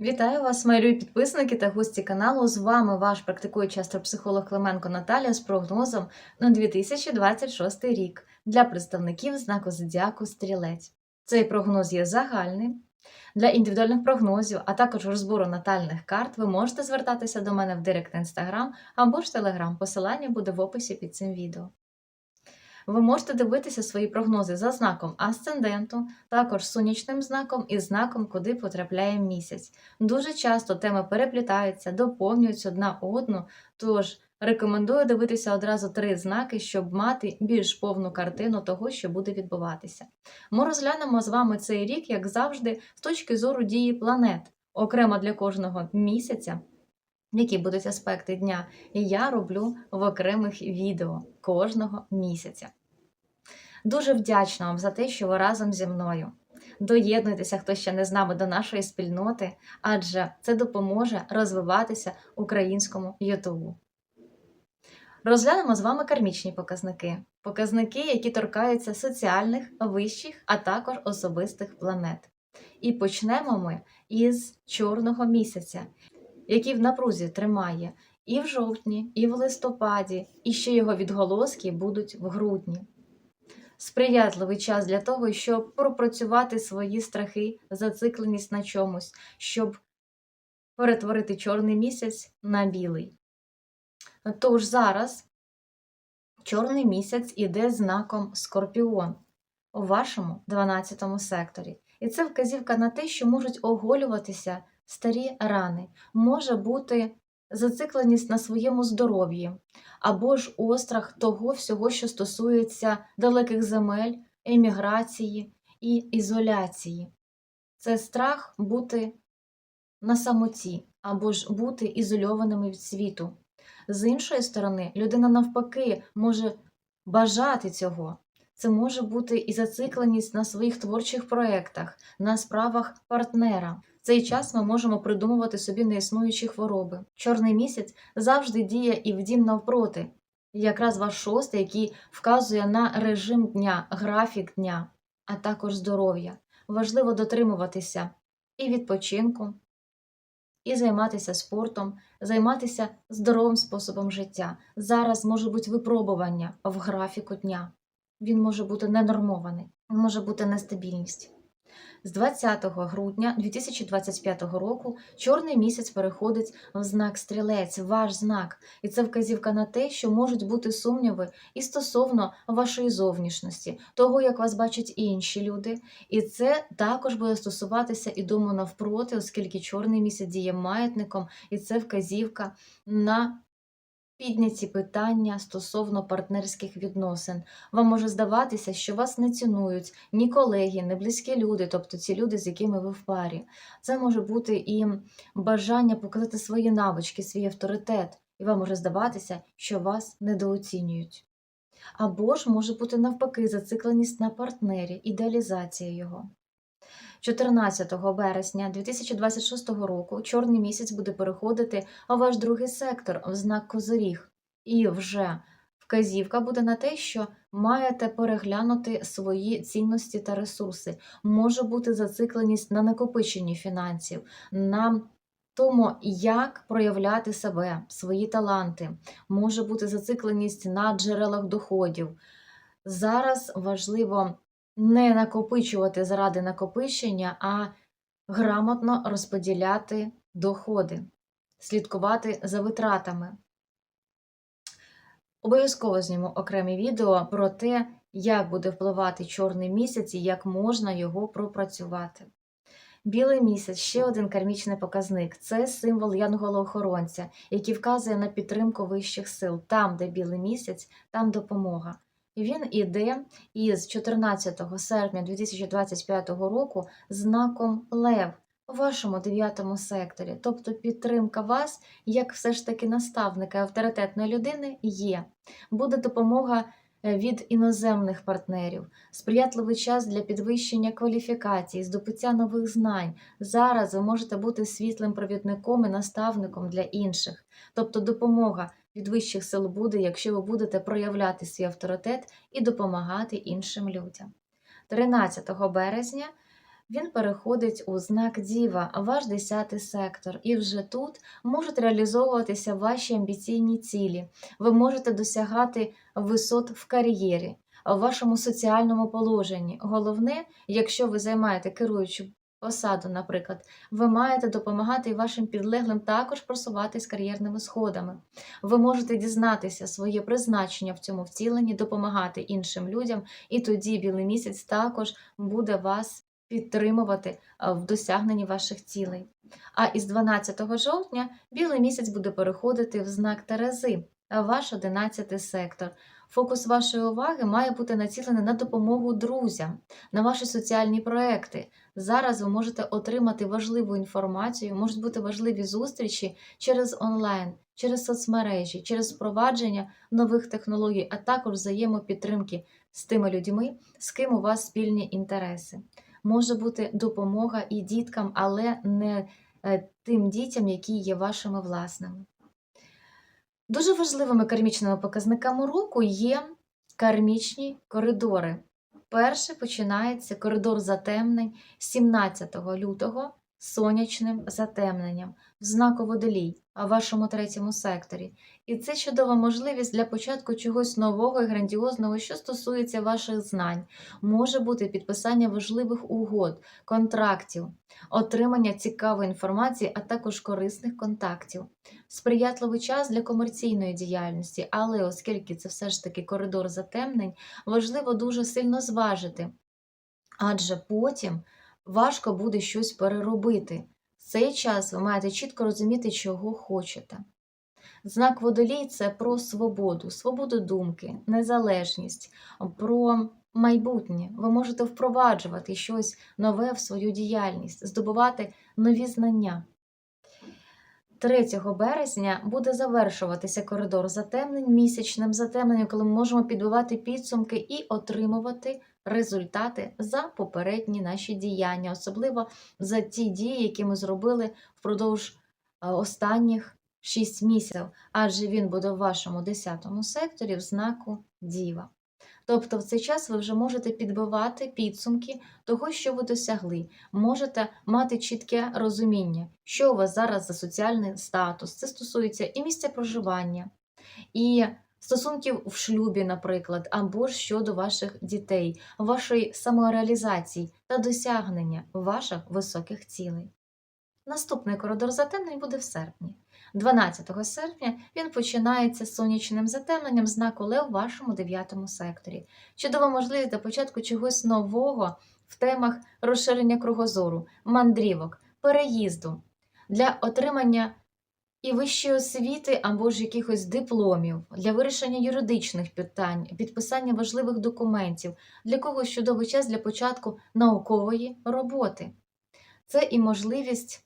Вітаю вас, мої підписники та гості каналу. З вами ваш практикуючий астропсихолог Клименко Наталія з прогнозом на 2026 рік для представників знаку Зодіаку Стрілець. Цей прогноз є загальним. Для індивідуальних прогнозів, а також розбору натальних карт, ви можете звертатися до мене в директ Інстаграм або ж Телеграм. Посилання буде в описі під цим відео. Ви можете дивитися свої прогнози за знаком асценденту, також сонячним знаком і знаком, куди потрапляє місяць. Дуже часто теми переплітаються, доповнюються одна одну, тож рекомендую дивитися одразу три знаки, щоб мати більш повну картину того, що буде відбуватися. Ми розглянемо з вами цей рік, як завжди, з точки зору дії планет, окремо для кожного місяця. Які будуть аспекти дня, і я роблю в окремих відео кожного місяця. Дуже вдячна вам за те, що ви разом зі мною. Доєднуйтеся, хто ще не з нами до нашої спільноти, адже це допоможе розвиватися українському Ютубу. Розглянемо з вами кармічні показники. Показники, які торкаються соціальних, вищих, а також особистих планет. І почнемо ми із чорного місяця, який в напрузі тримає і в жовтні, і в листопаді, і ще його відголоски будуть в грудні сприятливий час для того, щоб пропрацювати свої страхи, зацикленість на чомусь, щоб перетворити чорний місяць на білий. Тож зараз чорний місяць іде знаком Скорпіон у вашому 12 секторі. І це вказівка на те, що можуть оголюватися старі рани, може бути зацикленість на своєму здоров'ї, або ж острах того всього, що стосується далеких земель, еміграції і ізоляції. Це страх бути на самоті, або ж бути ізольованими від світу. З іншої сторони, людина навпаки може бажати цього. Це може бути і зацикленість на своїх творчих проєктах, на справах партнера. Цей час ми можемо придумувати собі неіснуючі хвороби. Чорний місяць завжди діє і в дім навпроти, якраз ваш шостий, який вказує на режим дня, графік дня, а також здоров'я. Важливо дотримуватися і відпочинку, і займатися спортом, займатися здоровим способом життя. Зараз може бути випробування в графіку дня. Він може бути ненормований, може бути нестабільність. З 20 грудня 2025 року чорний місяць переходить в знак стрілець, ваш знак, і це вказівка на те, що можуть бути сумніви і стосовно вашої зовнішності, того, як вас бачать інші люди. І це також буде стосуватися і дому навпроти, оскільки чорний місяць діє маятником, і це вказівка на підняті питання стосовно партнерських відносин. Вам може здаватися, що вас не цінують ні колеги, ні близькі люди, тобто ці люди, з якими ви в парі. Це може бути і бажання показати свої навички, свій авторитет, і вам може здаватися, що вас недооцінюють. Або ж може бути навпаки зацикленість на партнері, ідеалізація його. 14 березня 2026 року чорний місяць буде переходити у ваш другий сектор в знак Козиріг, і вже вказівка буде на те, що маєте переглянути свої цінності та ресурси. Може бути зацикленість на накопиченні фінансів, на тому, як проявляти себе, свої таланти, може бути зацикленість на джерелах доходів. Зараз важливо не накопичувати заради накопичення, а грамотно розподіляти доходи, слідкувати за витратами. Обов'язково зніму окреме відео про те, як буде впливати чорний місяць і як можна його пропрацювати. Білий місяць ще один кармічний показник це символ янгола-охоронця, який вказує на підтримку вищих сил. Там, де білий місяць, там допомога. Він іде із 14 серпня 2025 року знаком Лев у вашому дев'ятому секторі. Тобто підтримка вас, як все ж таки наставника авторитетної людини, є. Буде допомога е, від іноземних партнерів, сприятливий час для підвищення кваліфікації, здобуття нових знань. Зараз ви можете бути світлим провідником і наставником для інших, тобто допомога від вищих сил буде, якщо ви будете проявляти свій авторитет і допомагати іншим людям. 13 березня він переходить у знак Діва, ваш 10 сектор, і вже тут можуть реалізовуватися ваші амбіційні цілі. Ви можете досягати висот в кар'єрі, в вашому соціальному положенні. Головне, якщо ви займаєте керуючу посаду, наприклад, ви маєте допомагати і вашим підлеглим також просуватись кар'єрними сходами. Ви можете дізнатися своє призначення в цьому втіленні, допомагати іншим людям, і тоді білий місяць також буде вас підтримувати в досягненні ваших цілей. А із 12 жовтня білий місяць буде переходити в знак Терези, ваш 11 сектор. Фокус вашої уваги має бути націлений на допомогу друзям, на ваші соціальні проекти. Зараз ви можете отримати важливу інформацію, можуть бути важливі зустрічі через онлайн, через соцмережі, через впровадження нових технологій, а також взаємопідтримки з тими людьми, з ким у вас спільні інтереси. Може бути допомога і діткам, але не е, тим дітям, які є вашими власними. Дуже важливими кармічними показниками року є кармічні коридори. Перший починається коридор затемнень 17 лютого сонячним затемненням в знаку водолій, а в вашому третьому секторі. І це чудова можливість для початку чогось нового і грандіозного, що стосується ваших знань. Може бути підписання важливих угод, контрактів, отримання цікавої інформації, а також корисних контактів. Сприятливий час для комерційної діяльності, але оскільки це все ж таки коридор затемнень, важливо дуже сильно зважити, адже потім важко буде щось переробити. Цей час ви маєте чітко розуміти, чого хочете. Знак водолій це про свободу, свободу думки, незалежність, про майбутнє. Ви можете впроваджувати щось нове в свою діяльність, здобувати нові знання. 3 березня буде завершуватися коридор затемнень місячним затемненням, коли ми можемо підбивати підсумки і отримувати результати за попередні наші діяння, особливо за ті дії, які ми зробили впродовж е, останніх 6 місяців, адже він буде в вашому 10 секторі в знаку Діва. Тобто в цей час ви вже можете підбивати підсумки того, що ви досягли, можете мати чітке розуміння, що у вас зараз за соціальний статус. Це стосується і місця проживання, і стосунків в шлюбі, наприклад, або ж щодо ваших дітей, вашої самореалізації та досягнення ваших високих цілей. Наступний коридор затемнень буде в серпні. 12 серпня він починається сонячним затемненням знаку Лев в вашому 9 секторі. Чудова можливість до початку чогось нового в темах розширення кругозору, мандрівок, переїзду для отримання і вищої освіти або ж якихось дипломів, для вирішення юридичних питань, підписання важливих документів, для когось чудовий час для початку наукової роботи. Це і можливість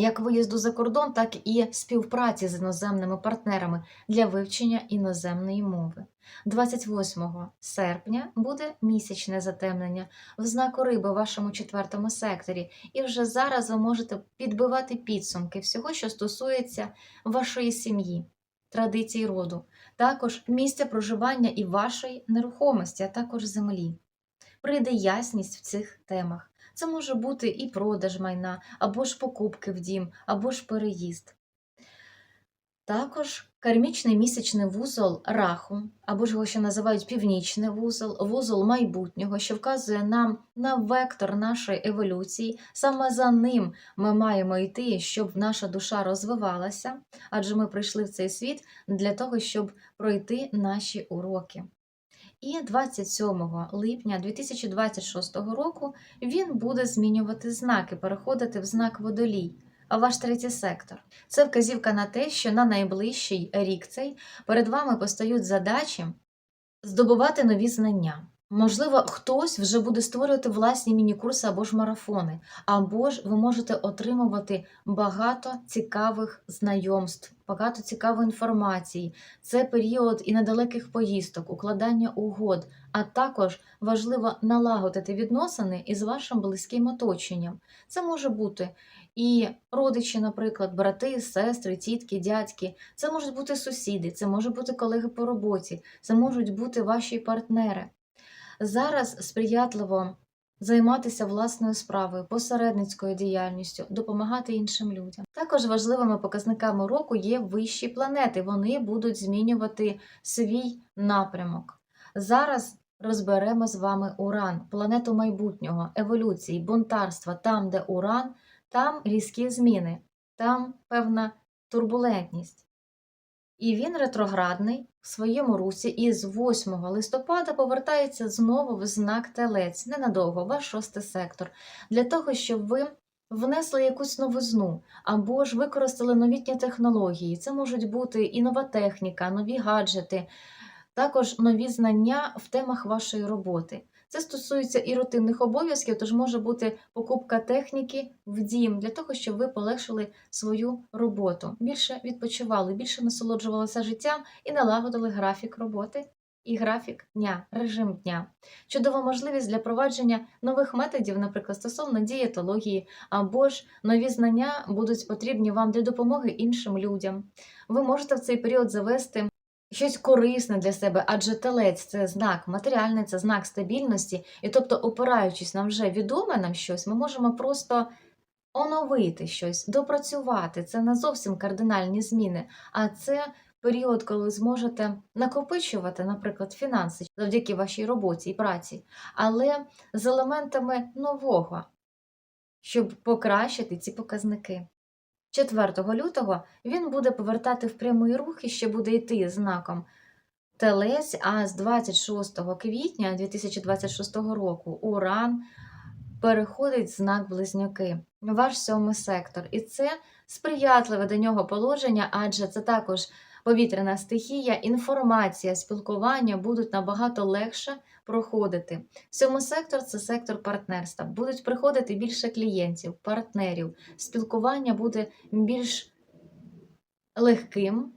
як виїзду за кордон, так і співпраці з іноземними партнерами для вивчення іноземної мови. 28 серпня буде місячне затемнення в знаку риби в вашому четвертому секторі, і вже зараз ви можете підбивати підсумки всього, що стосується вашої сім'ї, традицій роду, також місця проживання і вашої нерухомості, а також землі. Прийде ясність в цих темах. Це може бути і продаж майна, або ж покупки в дім, або ж переїзд. Також кармічний місячний вузол раху, або ж його ще називають північний вузол, вузол майбутнього, що вказує нам на вектор нашої еволюції. Саме за ним ми маємо йти, щоб наша душа розвивалася, адже ми прийшли в цей світ для того, щоб пройти наші уроки. І 27 липня 2026 року він буде змінювати знаки, переходити в знак водолій, ваш третій сектор. Це вказівка на те, що на найближчий рік цей перед вами постають задачі здобувати нові знання. Можливо, хтось вже буде створювати власні міні-курси або ж марафони, або ж ви можете отримувати багато цікавих знайомств, багато цікавої інформації. Це період і недалеких поїздок, укладання угод, а також важливо налагодити відносини із вашим близьким оточенням. Це може бути і родичі, наприклад, брати, сестри, тітки, дядьки. Це можуть бути сусіди, це можуть бути колеги по роботі, це можуть бути ваші партнери. Зараз сприятливо займатися власною справою, посередницькою діяльністю, допомагати іншим людям. Також важливими показниками року є вищі планети. Вони будуть змінювати свій напрямок. Зараз розберемо з вами Уран, планету майбутнього, еволюції, бунтарства. Там, де Уран, там різкі зміни, там певна турбулентність. І він ретроградний своєму русі і з 8 листопада повертається знову в знак Телець, ненадовго, ваш шостий сектор, для того, щоб ви внесли якусь новизну або ж використали новітні технології. Це можуть бути і нова техніка, нові гаджети, також нові знання в темах вашої роботи. Це стосується і рутинних обов'язків, тож може бути покупка техніки в дім для того, щоб ви полегшили свою роботу, більше відпочивали, більше насолоджувалися життям і налагодили графік роботи і графік дня, режим дня. Чудова можливість для провадження нових методів, наприклад, стосовно дієтології, або ж нові знання будуть потрібні вам для допомоги іншим людям. Ви можете в цей період завести щось корисне для себе, адже телець це знак матеріальний, це знак стабільності, і тобто, опираючись на вже відоме нам щось, ми можемо просто оновити щось, допрацювати. Це не зовсім кардинальні зміни, а це період, коли ви зможете накопичувати, наприклад, фінанси завдяки вашій роботі і праці, але з елементами нового, щоб покращити ці показники. 4 лютого він буде повертати в прямий рух і ще буде йти знаком Телець, а з 26 квітня 2026 року Уран переходить в знак Близнюки, ваш сьомий сектор. І це сприятливе до нього положення, адже це також повітряна стихія, інформація, спілкування будуть набагато легше проходити. Сьомий сектор це сектор партнерства. Будуть приходити більше клієнтів, партнерів. Спілкування буде більш легким,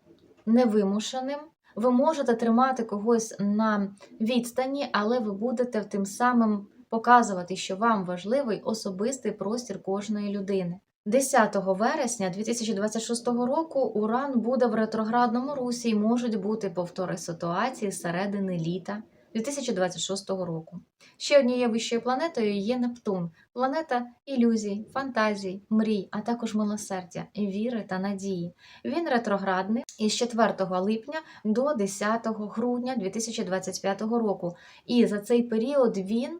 невимушеним. Ви можете тримати когось на відстані, але ви будете тим самим показувати, що вам важливий особистий простір кожної людини. 10 вересня 2026 року Уран буде в ретроградному русі і можуть бути повтори ситуації середини літа 2026 року. Ще однією вищою планетою є Нептун, планета ілюзій, фантазій, мрій, а також милосердя, віри та надії. Він ретроградний із 4 липня до 10 грудня 2025 року. І за цей період він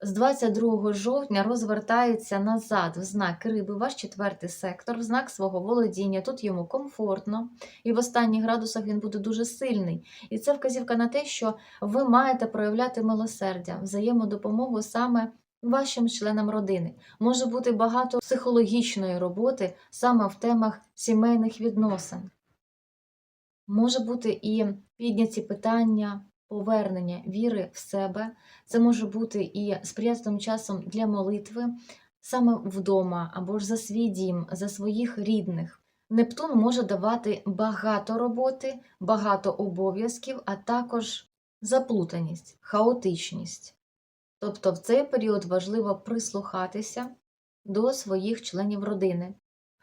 з 22 жовтня розвертається назад в знак риби, ваш четвертий сектор, в знак свого володіння. Тут йому комфортно, і в останніх градусах він буде дуже сильний. І це вказівка на те, що ви маєте проявляти милосердя, взаємодопомогу саме вашим членам родини. Може бути багато психологічної роботи саме в темах сімейних відносин. Може бути і підняті питання повернення віри в себе. Це може бути і сприятливим часом для молитви саме вдома або ж за свій дім, за своїх рідних. Нептун може давати багато роботи, багато обов'язків, а також заплутаність, хаотичність. Тобто в цей період важливо прислухатися до своїх членів родини.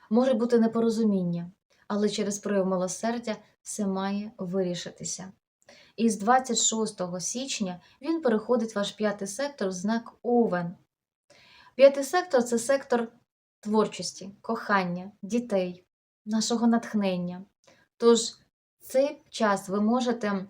Може бути непорозуміння, але через прояв милосердя все має вирішитися. І з 26 січня він переходить в ваш п'ятий сектор в знак Овен. П'ятий сектор це сектор творчості, кохання, дітей, нашого натхнення. Тож цей час ви можете,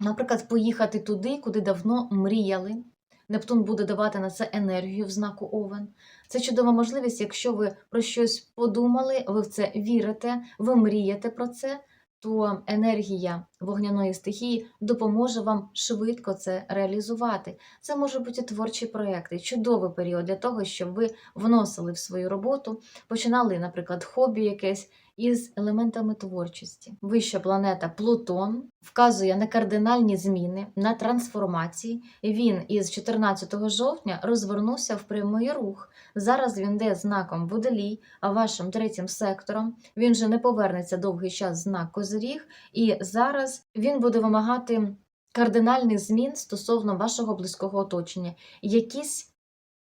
наприклад, поїхати туди, куди давно мріяли. Нептун буде давати на це енергію в знаку Овен. Це чудова можливість, якщо ви про щось подумали, ви в це вірите, ви мрієте про це, то енергія вогняної стихії допоможе вам швидко це реалізувати. Це може бути творчі проекти, чудовий період для того, щоб ви вносили в свою роботу, починали, наприклад, хобі якесь із елементами творчості. Вища планета Плутон вказує на кардинальні зміни, на трансформації. Він із 14 жовтня розвернувся в прямий рух. Зараз він йде знаком Водолій, а вашим третім сектором він же не повернеться довгий час знак Козиріг, і зараз він буде вимагати кардинальних змін стосовно вашого близького оточення. Якісь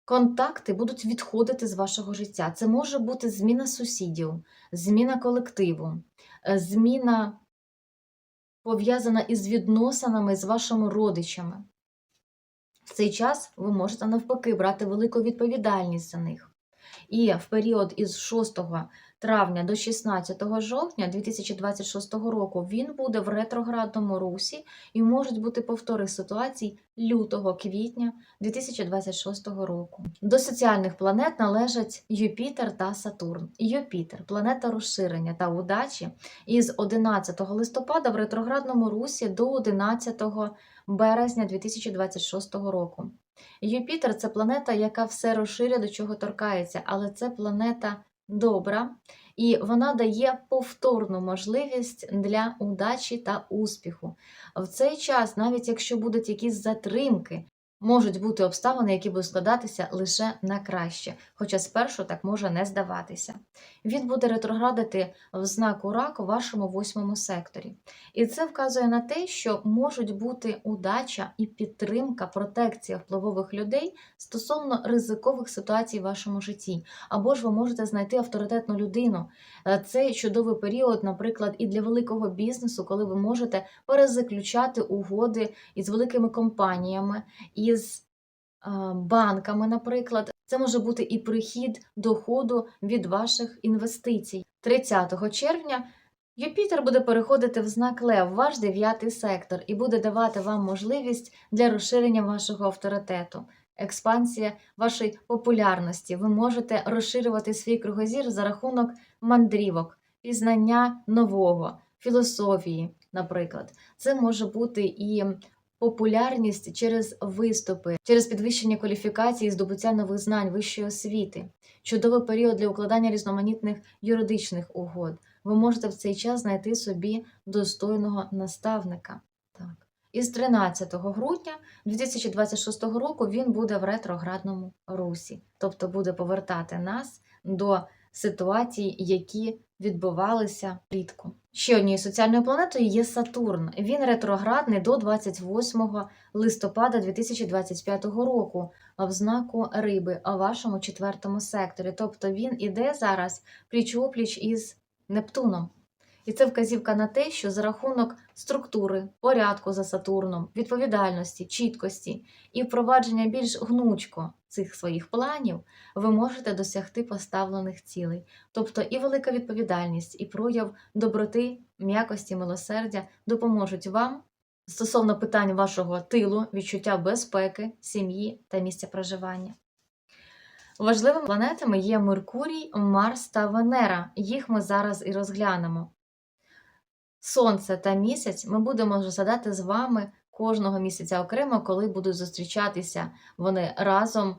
контакти будуть відходити з вашого життя. Це може бути зміна сусідів, зміна колективу, е, зміна пов'язана із відносинами з вашими родичами. В цей час ви можете навпаки брати велику відповідальність за них. І в період із 6 травня до 16 жовтня 2026 року він буде в ретроградному русі і можуть бути повтори ситуацій лютого квітня 2026 року. До соціальних планет належать Юпітер та Сатурн. Юпітер планета розширення та удачі із 11 листопада в ретроградному русі до 11 березня 2026 року. Юпітер це планета, яка все розширює, до чого торкається, але це планета добра, і вона дає повторну можливість для удачі та успіху. В цей час, навіть якщо будуть якісь затримки, можуть бути обставини, які будуть складатися лише на краще, хоча спершу так може не здаватися. Він буде ретроградити в знаку рак у вашому восьмому секторі. І це вказує на те, що можуть бути удача і підтримка, протекція впливових людей стосовно ризикових ситуацій в вашому житті. Або ж ви можете знайти авторитетну людину. Е, Це чудовий період, наприклад, і для великого бізнесу, коли ви можете перезаключати угоди із великими компаніями, із е, банками, наприклад. Це може бути і прихід доходу від ваших інвестицій. 30 червня Юпітер буде переходити в знак Лев, ваш дев'ятий сектор, і буде давати вам можливість для розширення вашого авторитету, експансія вашої популярності. Ви можете розширювати свій кругозір за рахунок мандрівок, пізнання нового, філософії, наприклад. Це може бути і популярність через виступи, через підвищення кваліфікації здобуття нових знань вищої освіти, чудовий період для укладання різноманітних юридичних угод. Ви можете в цей час знайти собі достойного наставника. Так. Із 13 грудня 2026 року він буде в ретроградному русі, тобто буде повертати нас до ситуацій, які відбувалися влітку. Ще однією соціальною планетою є Сатурн. Він ретроградний до 28 листопада 2025 року в знаку риби, у вашому четвертому секторі. Тобто він іде зараз пліч-опліч із Нептуном. І це вказівка на те, що за рахунок структури, порядку за Сатурном, відповідальності, чіткості і впровадження більш гнучко цих своїх планів, ви можете досягти поставлених цілей. Тобто і велика відповідальність, і прояв доброти, м'якості, милосердя допоможуть вам стосовно питань вашого тилу, відчуття безпеки, сім'ї та місця проживання. Важливими планетами є Меркурій, Марс та Венера. Їх ми зараз і розглянемо. Сонце та місяць ми будемо розглядати з вами кожного місяця окремо, коли будуть зустрічатися вони разом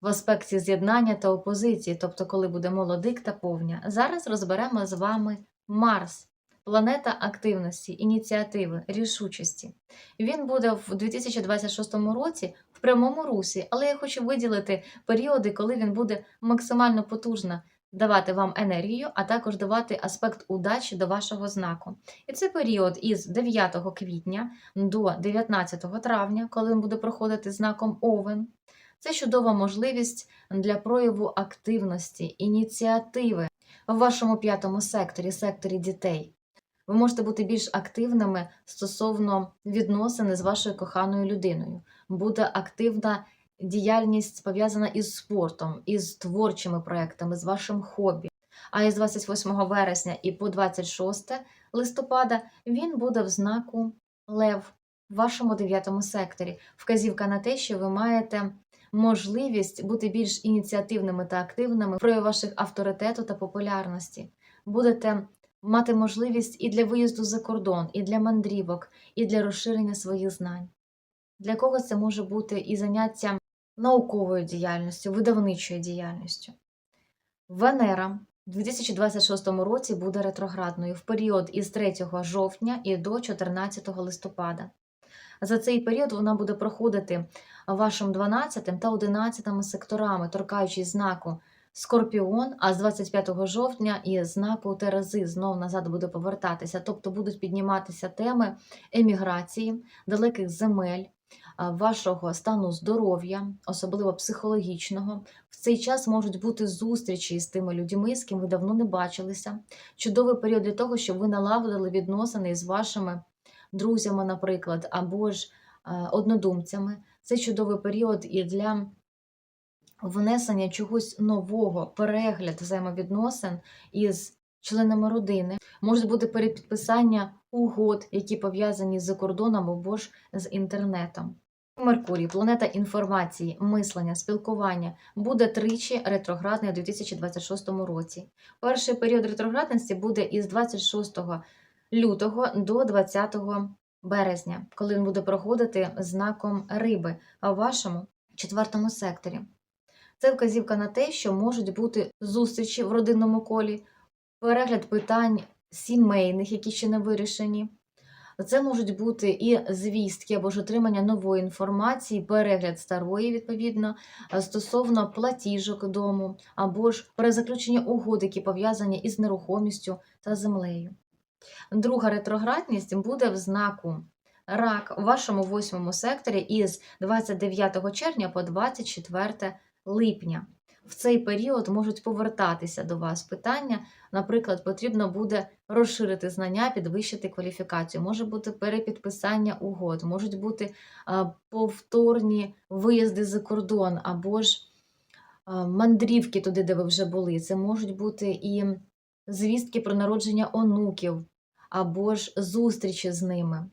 в аспекті з'єднання та опозиції, тобто коли буде молодик та повня. Зараз розберемо з вами Марс, планета активності, ініціативи, рішучості. Він буде в 2026 році в прямому русі, але я хочу виділити періоди, коли він буде максимально потужно давати вам енергію, а також давати аспект удачі до вашого знаку. І це період із 9 квітня до 19 травня, коли він буде проходити знаком Овен. Це чудова можливість для прояву активності, ініціативи в вашому п'ятому секторі, секторі дітей. Ви можете бути більш активними стосовно відносини з вашою коханою людиною. Буде активна діяльність пов'язана із спортом, із творчими проектами, з вашим хобі. А із 28 вересня і по 26 листопада він буде в знаку Лев в вашому дев'ятому секторі. Вказівка на те, що ви маєте можливість бути більш ініціативними та активними в прояві ваших авторитету та популярності. Будете мати можливість і для виїзду за кордон, і для мандрівок, і для розширення своїх знань. Для когось це може бути і заняття науковою діяльністю, видавничою діяльністю. Венера в 2026 році буде ретроградною в період із 3 жовтня і до 14 листопада. За цей період вона буде проходити вашим 12 та 11 секторами, торкаючись знаку Скорпіон, а з 25 жовтня і знаку Терези знов назад буде повертатися. Тобто будуть підніматися теми еміграції, далеких земель, вашого стану здоров'я, особливо психологічного. В цей час можуть бути зустрічі з тими людьми, з ким ви давно не бачилися. Чудовий період для того, щоб ви налагодили відносини з вашими друзями, наприклад, або ж е, однодумцями. Це чудовий період і для внесення чогось нового, перегляд взаємовідносин із членами родини. Можуть бути перепідписання угод, які пов'язані з кордоном або ж з інтернетом. Меркурій, планета інформації, мислення, спілкування, буде тричі ретроградний у 2026 році. Перший період ретроградності буде із 26 лютого до 20 березня, коли він буде проходити знаком риби, а вашому четвертому секторі. Це вказівка на те, що можуть бути зустрічі в родинному колі, перегляд питань сімейних, які ще не вирішені. Це можуть бути і звістки або ж отримання нової інформації, перегляд старої, відповідно, е, стосовно платіжок дому, або ж перезаключення угод, які пов'язані із нерухомістю та землею. Друга ретроградність буде в знаку рак у вашому восьмому секторі із 29 червня по 24 липня. В цей період можуть повертатися до вас питання. Наприклад, потрібно буде розширити знання, підвищити кваліфікацію. Може бути перепідписання угод, можуть бути повторні виїзди за кордон, або ж мандрівки туди, де ви вже були. Це можуть бути і звістки про народження онуків, або ж зустрічі з ними.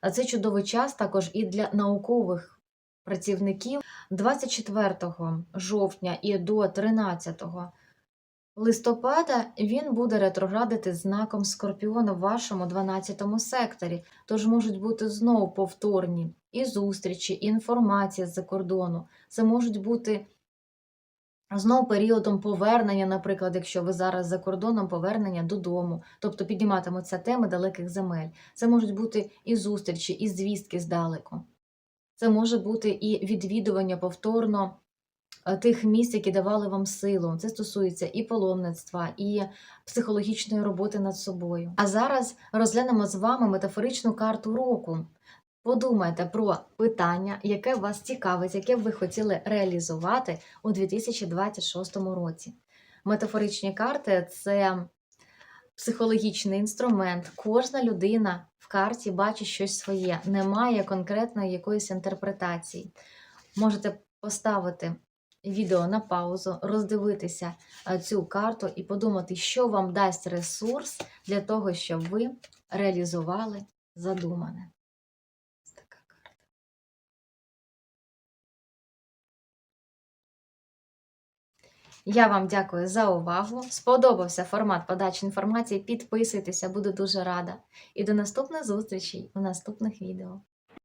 А це чудовий час також і для наукових працівників 24 жовтня і до 13 листопада він буде ретроградити знаком Скорпіона в вашому 12 секторі, тож можуть бути знову повторні і зустрічі, і інформація з-за кордону. Це можуть бути знову періодом повернення, наприклад, якщо ви зараз за кордоном повернення додому, тобто підніматимуться теми далеких земель. Це можуть бути і зустрічі, і звістки здалеку. Це може бути і відвідування повторно е, тих місць, які давали вам силу. Це стосується і паломництва, і психологічної роботи над собою. А зараз розглянемо з вами метафоричну карту року. Подумайте про питання, яке вас цікавить, яке б ви хотіли реалізувати у 2026 році. Метафоричні карти це психологічний інструмент. Кожна людина карті бачить щось своє, немає конкретної якоїсь інтерпретації. Можете поставити відео на паузу, роздивитися е, цю карту і подумати, що вам дасть ресурс для того, щоб ви реалізували задумане. Я вам дякую за увагу. Сподобався формат подачі інформації. Підписуйтеся, буду дуже рада. І до наступних зустрічей у наступних відео.